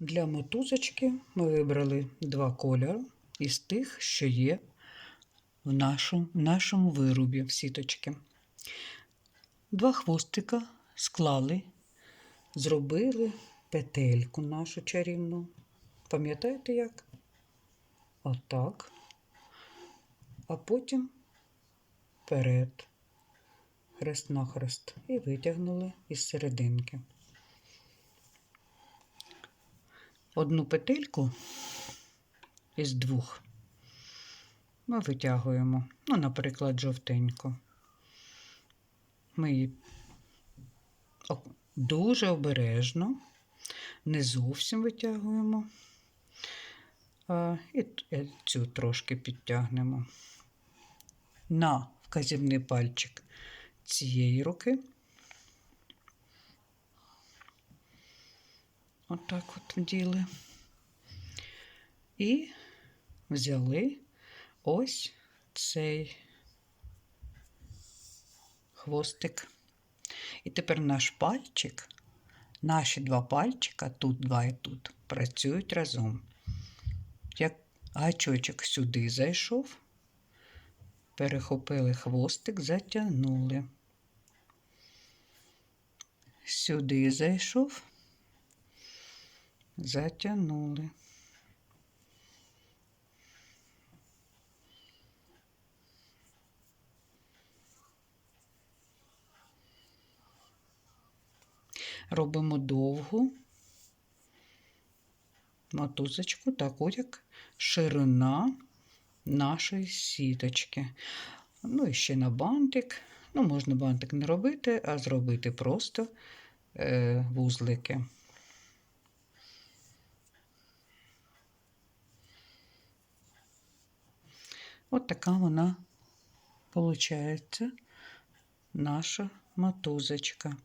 Для мотузочки ми вибрали два кольори із тих, що є в нашому, в нашому виробі в сіточки. Два хвостика склали, зробили петельку нашу чарівну. Пам'ятаєте як? Отак. А потім вперед, хрест на хрест, і витягнули із серединки. Одну петельку із двох ми витягуємо, ну, наприклад, жовтеньку. Ми її дуже обережно, не зовсім витягуємо. А, і е, цю трошки підтягнемо на вказівний пальчик цієї руки. Отак от вділи. І взяли ось цей хвостик. І тепер наш пальчик, наші два пальчика, тут два і тут, працюють разом. Як гачочок сюди зайшов, перехопили хвостик, затягнули. Сюди зайшов, затягнули. Робимо довгу мотузочку, таку як ширина нашої сіточки. Ну і ще на бантик. Ну, можна бантик не робити, а зробити просто е, вузлики. От така вона виходить, наша мотузочка.